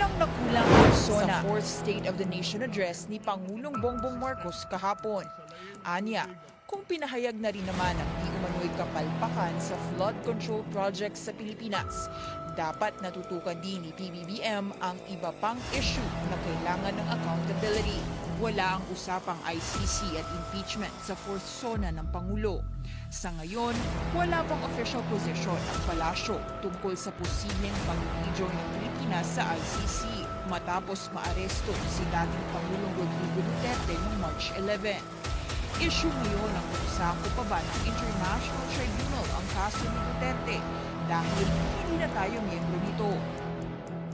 Walang nakulang ang SONA sa fourth State of the Nation address ni Pangulong Bongbong Marcos kahapon. Anya, kung pinahayag na rin naman ang di umano'y kapalpakan sa flood control projects sa Pilipinas, dapat natutukan din ni PBBM ang iba pang issue na kailangan ng accountability. Wala ang usapang ICC at impeachment sa fourth SONA ng Pangulo. Sa ngayon, wala pang official position ang palasyo tungkol sa posibleng pag-withdraw ng Pilipinas sa ICC matapos maaresto si dating Pangulong Rodrigo Duterte noong March 11. Issue ngayon ang kung pa ba ng International Tribunal ang kaso ni Duterte dahil hindi na tayo miyembro nito.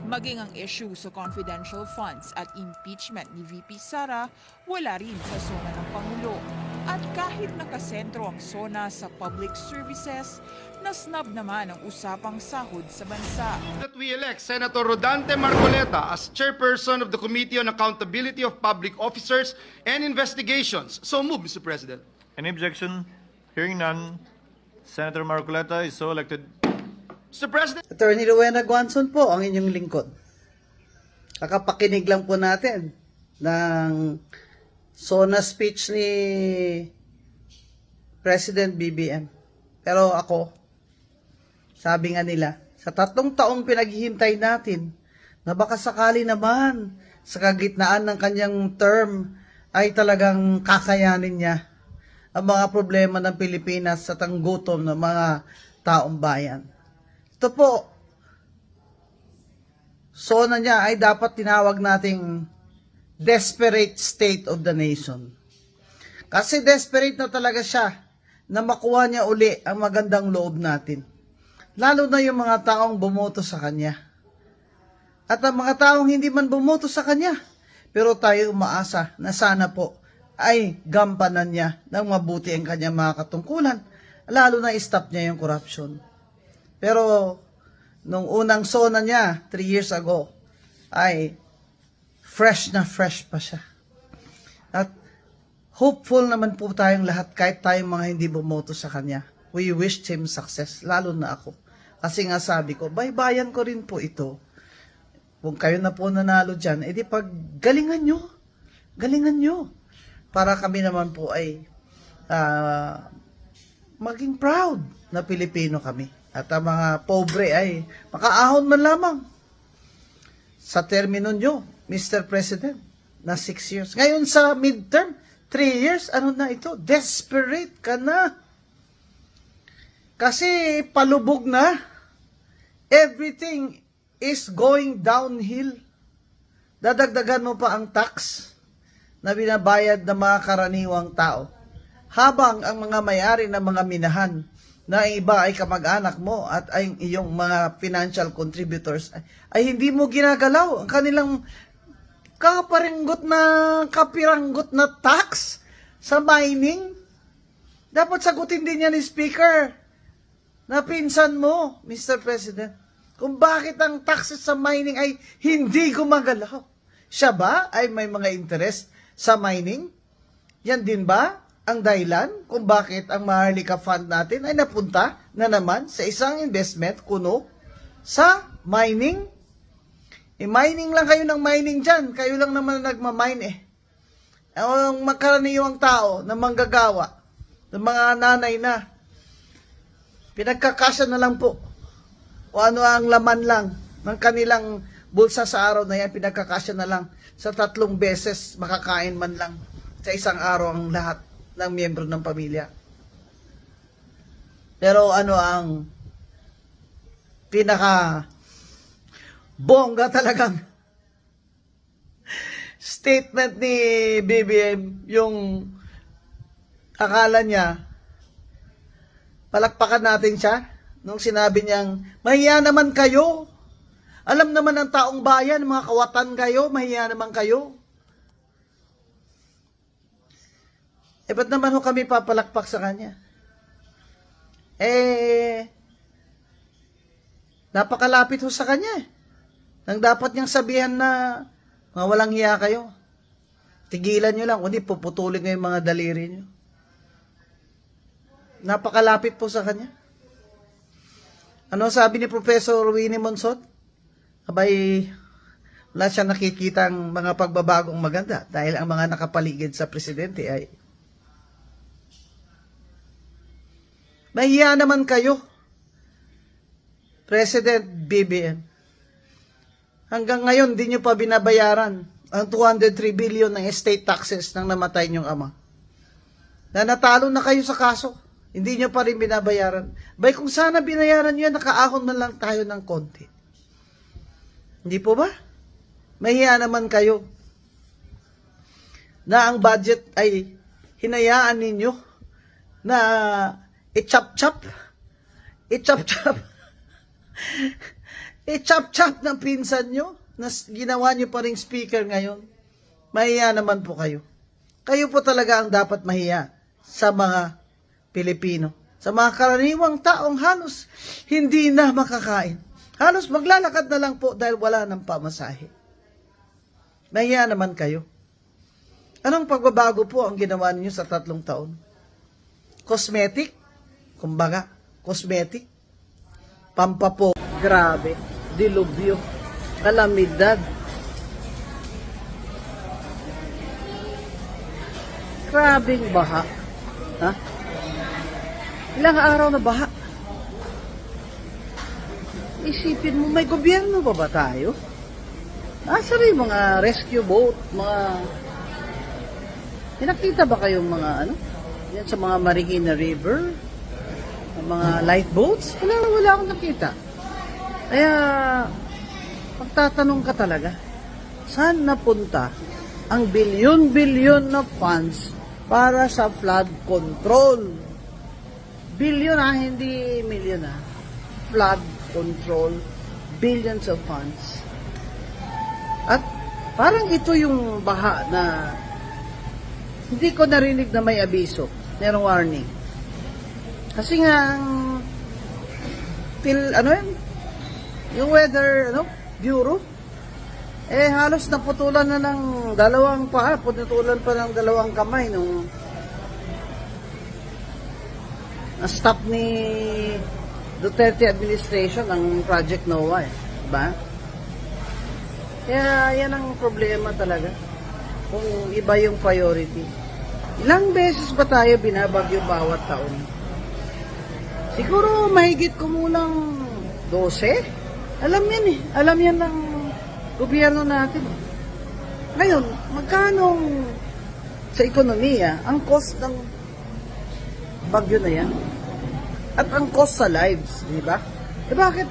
Maging ang issue sa confidential funds at impeachment ni VP Sara, wala rin sa SONA ng Pangulo. At kahit nakasentro ang SONA sa public services, nasnab naman ang usapang sahod sa bansa. that we elect Senator Rodante Marcoleta as chairperson of the Committee on Accountability of Public Officers and Investigations. So move, Mr. President. Any objection? Hearing none, Senator Marcoleta is so elected. Mr. President, Attorney Rowena Guanzon po ang inyong lingkod. Kakapakinig lang po natin ng SONA speech ni President BBM. Pero ako, sabi nga nila, sa tatlong taong pinaghihintay natin, na baka sakali naman sa kagitnaan ng kanyang term ay talagang kakayanin niya ang mga problema ng Pilipinas sa tanggutom ng mga taong bayan. Ito po, sona niya ay dapat tinawag nating desperate state of the nation. Kasi desperate na talaga siya na makuha niya uli ang magandang loob natin. Lalo na yung mga taong bumoto sa kanya. At ang mga taong hindi man bumoto sa kanya, pero tayo umaasa na sana po ay gampanan niya ng mabuti ang kanyang mga katungkulan, lalo na stop niya yung corruption. Pero nung unang sona niya, three years ago, ay fresh na fresh pa siya. At hopeful naman po tayong lahat kahit tayong mga hindi bumoto sa kanya. We wished him success, lalo na ako. Kasi nga sabi ko, baybayan ko rin po ito. Kung kayo na po nanalo dyan, edi pag galingan nyo, galingan nyo. Para kami naman po ay ah, maging proud na Pilipino kami. At ang mga pobre ay makaahon man lamang sa termino nyo, Mr. President, na 6 years. Ngayon sa midterm, 3 years, ano na ito? Desperate ka na. Kasi palubog na. Everything is going downhill. Dadagdagan mo pa ang tax na binabayad ng mga karaniwang tao. Habang ang mga may-ari ng mga minahan na iba ay kamag-anak mo at ay iyong mga financial contributors ay, ay hindi mo ginagalaw ang kanilang kaparenggot na kapiranggot na tax sa mining. Dapat sagutin din yan ni Speaker na pinsan mo, Mr. President, kung bakit ang taxes sa mining ay hindi gumagalaw. Siya ba ay may mga interest sa mining? Yan din ba ang dahilan kung bakit ang Maharlika Fund natin ay napunta na naman sa isang investment kuno sa mining? E mining lang kayo ng mining dyan. Kayo lang naman nagmamine eh. Ang makaraniwang tao na manggagawa, ng mga nanay na, pinagkakasya na lang po o ano ang laman lang ng kanilang bulsa sa araw na yan, pinagkakasya na lang sa tatlong beses makakain man lang sa isang araw ang lahat ng miyembro ng pamilya. Pero ano ang pinaka bongga talagang statement ni BBM yung akala niya palakpakan natin siya nung sinabi niyang mahiya naman kayo alam naman ng taong bayan, mga kawatan kayo, mahiya naman kayo. Eh, ba't naman ho kami papalakpak sa kanya? Eh, napakalapit ho sa kanya. eh. Nang dapat niyang sabihan na mga walang hiya kayo. Tigilan niyo lang, kundi puputulin niyo yung mga daliri niyo. Napakalapit po sa kanya. Ano sabi ni Professor Winnie Monsot? Abay, Wala siya nakikita ang mga pagbabagong maganda dahil ang mga nakapaligid sa presidente ay Mahiya naman kayo. President BBM. Hanggang ngayon, di nyo pa binabayaran ang 203 billion ng estate taxes ng namatay niyong ama. Na natalo na kayo sa kaso. Hindi nyo pa rin binabayaran. Bay, kung sana binayaran nyo yan, nakaahon man lang tayo ng konti. Hindi po ba? Mahiya naman kayo na ang budget ay hinayaan ninyo na i-chop-chop, i-chop-chop, i-chop-chop ng pinsan nyo na ginawa nyo pa ring speaker ngayon. Mahiya naman po kayo. Kayo po talaga ang dapat mahiya sa mga Pilipino. Sa mga karaniwang taong halos hindi na makakain. Halos maglalakad na lang po dahil wala ng pamasahe. Mahiya naman kayo. Anong pagbabago po ang ginawa ninyo sa tatlong taon? Cosmetic? Kumbaga, cosmetic? Pampapo. Grabe. Dilubyo. Kalamidad. Grabing baha. Ha? Ilang araw na baha. Isipin mo, may gobyerno ba ba tayo? Nasa rin mga rescue boat, mga... Pinakita ba kayong mga ano? Yan sa mga Marikina River? Ang mga lifeboats? Wala, wala akong nakita. Kaya, magtatanong ka talaga, saan napunta ang bilyon-bilyon na funds para sa flood control? Billion ah, hindi million ah. Flood control, billions of funds. At parang ito yung baha na hindi ko narinig na may abiso, merong warning. Kasi nga, ang til, ano yun, yung weather, ano, bureau, eh halos naputulan na ng dalawang paa, putulan pa ng dalawang kamay nung na-stop ni Duterte administration ang Project NOAA eh. Diba? Kaya yan ang problema talaga. Kung iba yung priority. Ilang beses ba tayo binabagyo bawat taon? Siguro mahigit kumulang 12? Alam yan eh. Alam yan ng gobyerno natin. Ngayon, magkano sa ekonomiya ang cost ng bagyo na yan? At ang cost sa lives, di ba? Eh bakit?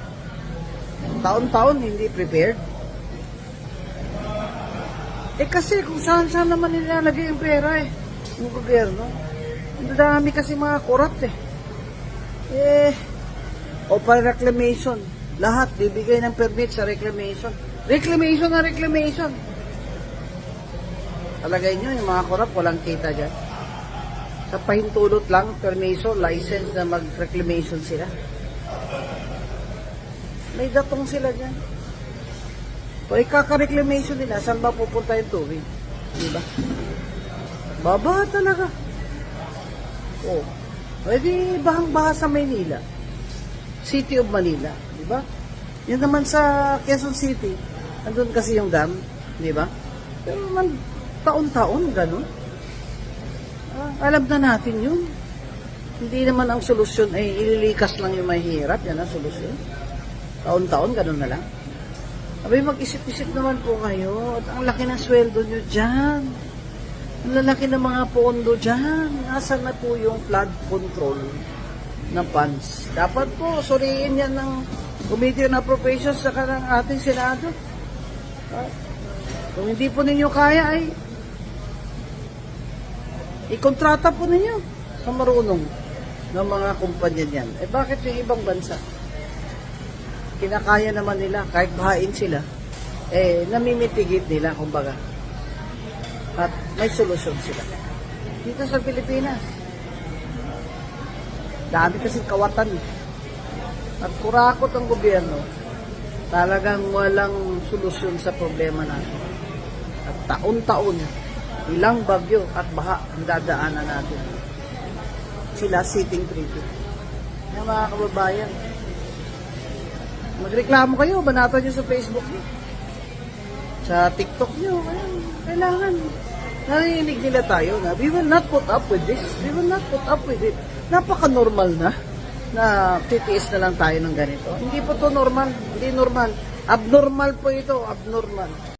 Taon-taon hindi prepared? Eh kasi kung saan-saan naman nilalagay yung pera eh. Yung gobyerno. Ang dami kasi mga corrupt eh. Eh, o para reclamation. Lahat, bibigay ng permit sa reclamation. Reclamation na reclamation. Talagay nyo, yung mga corrupt, walang kita dyan. Sa pahintulot lang, permission, license na mag-reclamation sila. May datong sila dyan. Pag ikaka-reclamation nila, saan ba pupunta yung tubig? Di ba? Baba talaga. Oh. Pwede bahang-baha sa Maynila. City of Manila. Di ba? Yan naman sa Quezon City. Andun kasi yung dam. Di ba? Pero man, taon-taon, ganun. Ah, alam na natin yun. Hindi naman ang solusyon ay ililikas lang yung mahirap. Yan ang solusyon. Taon-taon, ganun na lang. Abay, mag-isip-isip naman po kayo. At ang laki ng sweldo nyo dyan. Ang lalaki ng mga pondo dyan. Nasaan na po yung flood control ng funds? Dapat po, suriin yan ng Committee on Appropriations sa ng ating Senado. Ah, Kung hindi po ninyo kaya ay ikontrata po ninyo sa marunong ng mga kumpanya niyan. Eh bakit yung ibang bansa? Kinakaya naman nila, kahit bahain sila, eh namimitigit nila, kumbaga. At may solusyon sila. Dito sa Pilipinas, dami kasi kawatan. eh. At kurakot ang gobyerno, talagang walang solusyon sa problema natin. At taon-taon, ilang bagyo at baha ang dadaanan natin. Sila sitting pretty. Yung mga kababayan, magreklamo kayo, banatan nyo sa Facebook niyo. sa TikTok nyo. Ayan, kailangan. Narinig nila tayo na we will not put up with this. We will not put up with it. Napaka-normal na na titiis na lang tayo ng ganito. Hindi po to normal. Hindi normal. Abnormal po ito. Abnormal.